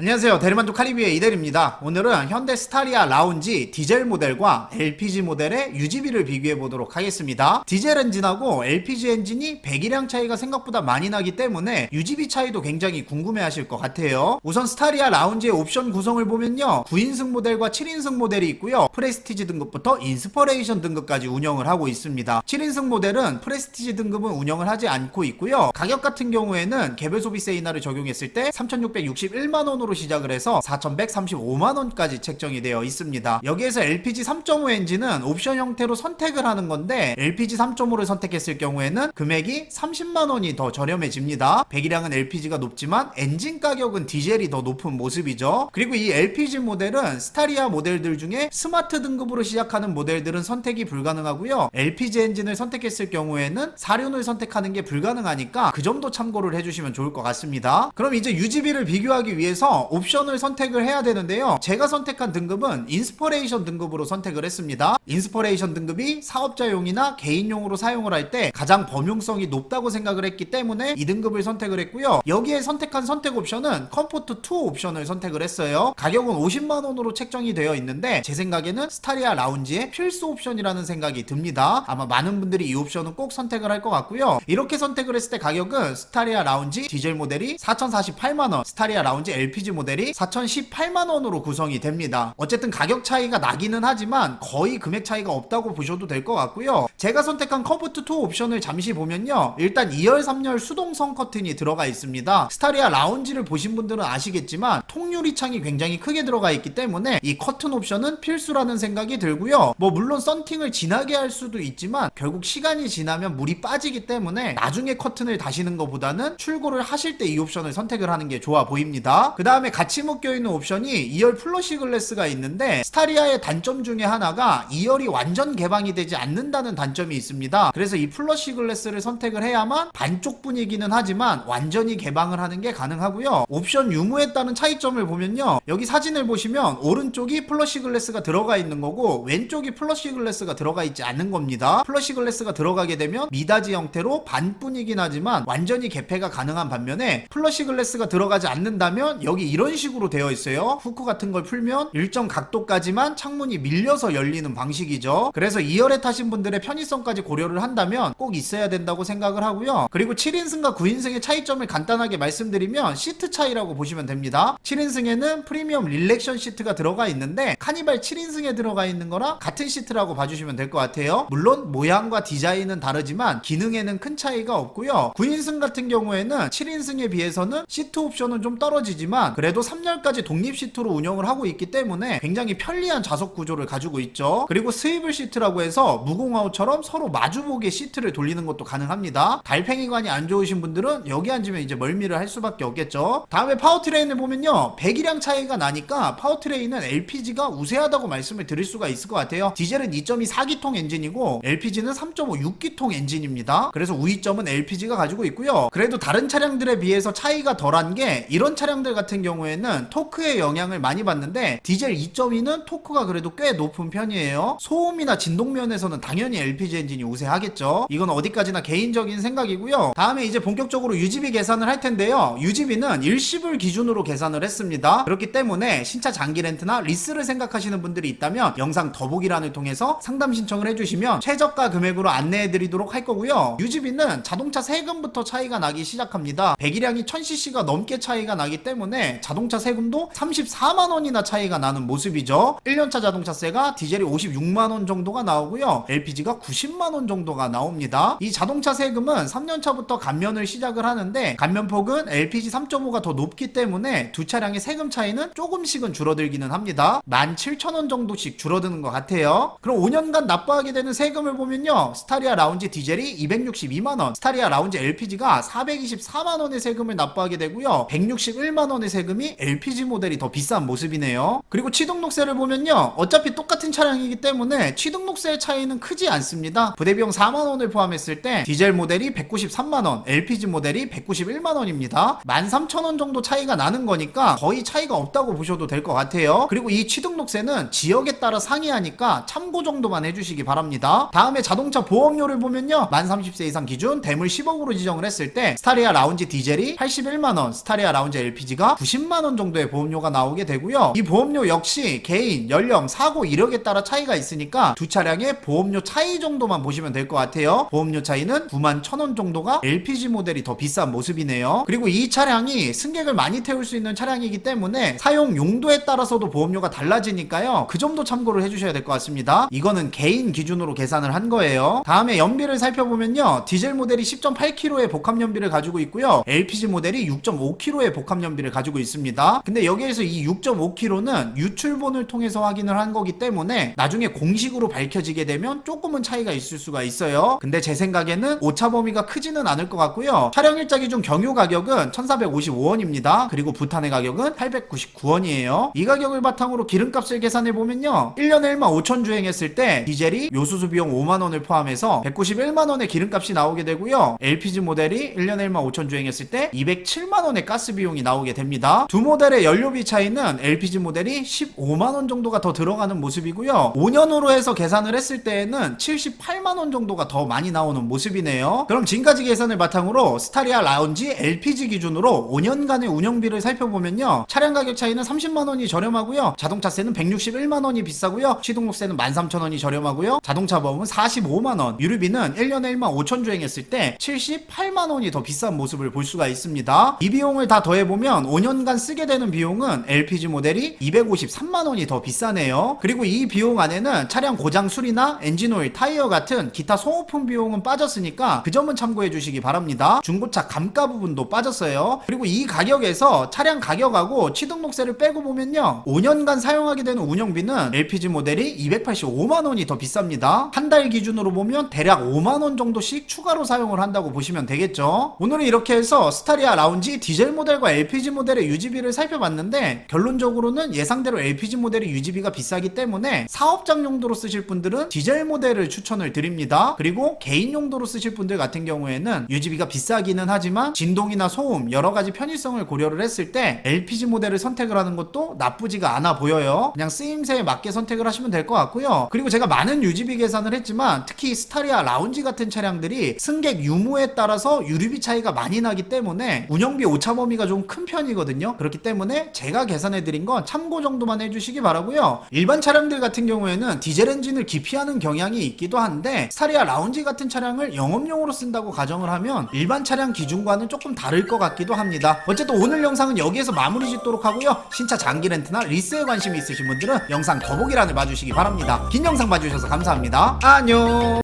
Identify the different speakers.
Speaker 1: 안녕하세요. 대리만족 카리비의 이대리입니다. 오늘은 현대 스타리아 라운지 디젤 모델과 LPG 모델의 유지비를 비교해 보도록 하겠습니다. 디젤 엔진하고 LPG 엔진이 배기량 차이가 생각보다 많이 나기 때문에 유지비 차이도 굉장히 궁금해 하실 것 같아요. 우선 스타리아 라운지의 옵션 구성을 보면요. 9인승 모델과 7인승 모델이 있고요. 프레스티지 등급부터 인스퍼레이션 등급까지 운영을 하고 있습니다. 7인승 모델은 프레스티지 등급은 운영을 하지 않고 있고요. 가격 같은 경우에는 개별 소비세 인하를 적용했을 때 3,661만 원으로 시작을 해서 4,135만 원까지 책정이 되어 있습니다. 여기에서 LPG 3.5 엔진은 옵션 형태로 선택을 하는 건데 LPG 3.5를 선택했을 경우에는 금액이 30만 원이 더 저렴해집니다. 배기량은 LPG가 높지만 엔진 가격은 디젤이 더 높은 모습이죠. 그리고 이 LPG 모델은 스타리아 모델들 중에 스마트 등급으로 시작하는 모델들은 선택이 불가능하고요. LPG 엔진을 선택했을 경우에는 사륜을 선택하는 게 불가능하니까 그 점도 참고를 해주시면 좋을 것 같습니다. 그럼 이제 유지비를 비교하기 위해서 옵션을 선택을 해야 되는데요. 제가 선택한 등급은 인스퍼레이션 등급으로 선택을 했습니다. 인스퍼레이션 등급이 사업자용이나 개인용으로 사용을 할 때 가장 범용성이 높다고 생각을 했기 때문에 이 등급을 선택을 했고요. 여기에 선택한 선택 옵션은 컴포트 2 옵션을 선택을 했어요. 가격은 50만 원으로 책정이 되어 있는데 제 생각에는 스타리아 라운지의 필수 옵션이라는 생각이 듭니다. 아마 많은 분들이 이 옵션은 꼭 선택을 할 것 같고요. 이렇게 선택을 했을 때 가격은 스타리아 라운지 디젤 모델이 4,048만 원, 스타리아 라운지 LPG 모델이 4,018만 원으로 구성이 됩니다. 어쨌든 가격 차이가 나기는 하지만 거의 금액 차이가 없다고 보셔도 될 것 같고요. 제가 선택한 컴포트 2 옵션을 잠시 보면요. 일단 2열 3열 수동성 커튼이 들어가 있습니다. 스타리아 라운지를 보신 분들은 아시겠지만 통유리 창이 굉장히 크게 들어가 있기 때문에 이 커튼 옵션은 필수라는 생각이 들고요. 뭐 물론 썬팅을 진하게 할 수도 있지만 결국 시간이 지나면 물이 빠지기 때문에 나중에 커튼을 다시는 것보다는 출고를 하실 때 이 옵션을 선택을 하는 게 좋아 보입니다. 그 다음 에 같이 묶여 있는 옵션이 2열 플러시 글래스가 있는데 스타리아의 단점 중에 하나가 2열이 완전 개방이 되지 않는다는 단점이 있습니다. 그래서 이 플러시 글래스를 선택을 해야만 반쪽 분이기는 하지만 완전히 개방을 하는 게 가능하고요. 옵션 유무에 따른 차이점을 보면요. 여기 사진을 보시면 오른쪽이 플러시 글래스가 들어가 있는 거고 왼쪽이 플러시 글래스가 들어가 있지 않는 겁니다. 플러시 글래스가 들어가게 되면 미닫이 형태로 반뿐이긴 하지만 완전히 개폐가 가능한 반면에 플러시 글래스가 들어가지 않는다면 여기 이런 식으로 되어 있어요. 후크 같은 걸 풀면 일정 각도까지만 창문이 밀려서 열리는 방식이죠. 그래서 2열에 타신 분들의 편의성까지 고려를 한다면 꼭 있어야 된다고 생각을 하고요. 그리고 7인승과 9인승의 차이점을 간단하게 말씀드리면 시트 차이라고 보시면 됩니다. 7인승에는 프리미엄 릴렉션 시트가 들어가 있는데 카니발 7인승에 들어가 있는 거랑 같은 시트라고 봐주시면 될 것 같아요. 물론 모양과 디자인은 다르지만 기능에는 큰 차이가 없고요. 9인승 같은 경우에는 7인승에 비해서는 시트 옵션은 좀 떨어지지만 그래도 3열까지 독립 시트로 운영을 하고 있기 때문에 굉장히 편리한 좌석 구조를 가지고 있죠. 그리고 스위블 시트라고 해서 무공아웃처럼 서로 마주보게 시트를 돌리는 것도 가능합니다. 달팽이관이 안 좋으신 분들은 여기 앉으면 이제 멀미를 할 수밖에 없겠죠. 다음에 파워트레인을 보면요. 배기량 차이가 나니까 파워트레인은 LPG가 우세하다고 말씀을 드릴 수가 있을 것 같아요. 디젤은 2.2 4기통 엔진이고 LPG는 3.5 6기통 엔진입니다. 그래서 우위점은 LPG가 가지고 있고요. 그래도 다른 차량들에 비해서 차이가 덜한 게 이런 차량들 같은 경우에는 토크의 영향을 많이 받는데 디젤 2.2는 토크가 그래도 꽤 높은 편이에요. 소음이나 진동 면에서는 당연히 LPG 엔진이 우세하겠죠. 이건 어디까지나 개인적인 생각이고요. 다음에 이제 본격적으로 유지비 계산을 할 텐데요. 유지비는 일시불 기준으로 계산을 했습니다. 그렇기 때문에 신차 장기 렌트나 리스를 생각하시는 분들이 있다면 영상 더보기란을 통해서 상담 신청을 해주시면 최저가 금액으로 안내해 드리도록 할 거고요. 유지비는 자동차 세금부터 차이가 나기 시작합니다. 배기량이 1000cc가 넘게 차이가 나기 때문에 자동차 세금도 34만 원이나 차이가 나는 모습이죠. 1년차 자동차세가 디젤이 56만 원 정도가 나오고요. LPG가 90만 원 정도가 나옵니다. 이 자동차 세금은 3년차부터 감면을 시작을 하는데 감면폭은 LPG 3.5가 더 높기 때문에 두 차량의 세금 차이는 조금씩은 줄어들기는 합니다. 17,000원 정도씩 줄어드는 것 같아요. 그럼 5년간 납부하게 되는 세금을 보면요. 스타리아 라운지 디젤이 262만 원, 스타리아 라운지 LPG가 424만 원의 세금을 납부하게 되고요. 161만 원의 세금 이 LPG 모델이 더 비싼 모습이네요. 그리고 취등록세를 보면요. 어차피 똑같은 차량이기 때문에 취등록세 차이는 크지 않습니다. 부대비용 4만 원을 포함했을 때 디젤 모델이 193만 원, LPG 모델이 191만 원입니다. 13,000원 정도 차이가 나는 거니까 거의 차이가 없다고 보셔도 될 것 같아요. 그리고 이 취등록세는 지역에 따라 상이하니까 참고 정도만 해주시기 바랍니다. 다음에 자동차 보험료를 보면요. 만 30세 이상 기준 대물 10억으로 지정을 했을 때 스타리아 라운지 디젤이 81만원, 스타리아 라운지 LPG가 90 만원 정도의 보험료가 나오게 되고요. 이 보험료 역시 개인, 연령, 사고 이력에 따라 차이가 있으니까 두 차량의 보험료 차이 정도만 보시면 될 것 같아요. 보험료 차이는 9만 1천 원 정도가 LPG 모델이 더 비싼 모습이네요. 그리고 이 차량이 승객을 많이 태울 수 있는 차량이기 때문에 사용 용도에 따라서도 보험료가 달라지니까요. 그 점도 참고를 해주셔야 될 것 같습니다. 이거는 개인 기준으로 계산을 한 거예요. 다음에 연비를 살펴보면요. 디젤 모델이 10.8kg의 복합 연비를 가지고 있고요. LPG 모델이 6.5kg의 복합 연비를 가지고 있습니다. 근데 여기에서 이 6.5kg는 유출본을 통해서 확인을 한 거기 때문에 나중에 공식으로 밝혀지게 되면 조금은 차이가 있을 수가 있어요. 근데 제 생각에는 오차 범위가 크지는 않을 것 같고요. 차량 일자 기준 경유 가격은 1,455원입니다. 그리고 부탄의 가격은 899원이에요. 이 가격을 바탕으로 기름값을 계산해 보면요. 1년에 1만 5천 주행했을 때 디젤이 요수수 비용 5만 원을 포함해서 191만 원의 기름값이 나오게 되고요. LPG 모델이 1년에 1만 5천 주행했을 때 207만 원의 가스 비용이 나오게 됩니다. 두 모델의 연료비 차이는 LPG 모델이 15만 원 정도가 더 들어가는 모습이고요. 5년으로 해서 계산을 했을 때에는 78만 원 정도가 더 많이 나오는 모습이네요. 그럼 지금까지 계산을 바탕으로 스타리아 라운지 LPG 기준으로 5년간의 운영비를 살펴보면요. 차량 가격 차이는 30만 원이 저렴하고요. 자동차세는 161만 원이 비싸고요. 시동록세는 13,000원이 저렴하고요. 자동차 보험은 45만 원, 유류비는 1년에 1만 5천 주행했을 때 78만 원이 더 비싼 모습을 볼 수가 있습니다. 이 비용을 다 더해보면 5년 간 쓰게 되는 비용은 LPG 모델이 253만 원이 더 비싸네요. 그리고 이 비용 안에는 차량 고장 수리나 엔진오일, 타이어 같은 기타 소모품 비용은 빠졌으니까 그 점은 참고해 주시기 바랍니다. 중고차 감가 부분도 빠졌어요. 그리고 이 가격에서 차량 가격하고 취등록세를 빼고 보면요. 5년간 사용하게 되는 운영비는 LPG 모델이 285만 원이 더 비쌉니다. 한 달 기준으로 보면 대략 5만 원 정도씩 추가로 사용을 한다고 보시면 되겠죠. 오늘은 이렇게 해서 스타리아 라운지 디젤 모델과 LPG 모델의 유지비를 살펴봤는데 결론적으로는 예상대로 LPG 모델의 유지비가 비싸기 때문에 사업장 용도로 쓰실 분들은 디젤 모델을 추천을 드립니다. 그리고 개인 용도로 쓰실 분들 같은 경우에는 유지비가 비싸기는 하지만 진동이나 소음 여러 가지 편의성을 고려를 했을 때 LPG 모델을 선택을 하는 것도 나쁘지가 않아 보여요. 그냥 쓰임새에 맞게 선택을 하시면 될 것 같고요. 그리고 제가 많은 유지비 계산을 했지만 특히 스타리아 라운지 같은 차량들이 승객 유무에 따라서 유류비 차이가 많이 나기 때문에 운영비 오차 범위가 좀 큰 편이 거든요. 그렇기 때문에 제가 계산해 드린 건 참고 정도만 해주시기 바라고요. 일반 차량들 같은 경우에는 디젤 엔진을 기피하는 경향이 있기도 한데 스타리아 라운지 같은 차량을 영업용으로 쓴다고 가정을 하면 일반 차량 기준과는 조금 다를 것 같기도 합니다. 어쨌든 오늘 영상은 여기에서 마무리 짓도록 하고요. 신차 장기 렌트나 리스에 관심이 있으신 분들은 영상 더보기란을 봐주시기 바랍니다. 긴 영상 봐주셔서 감사합니다. 안녕.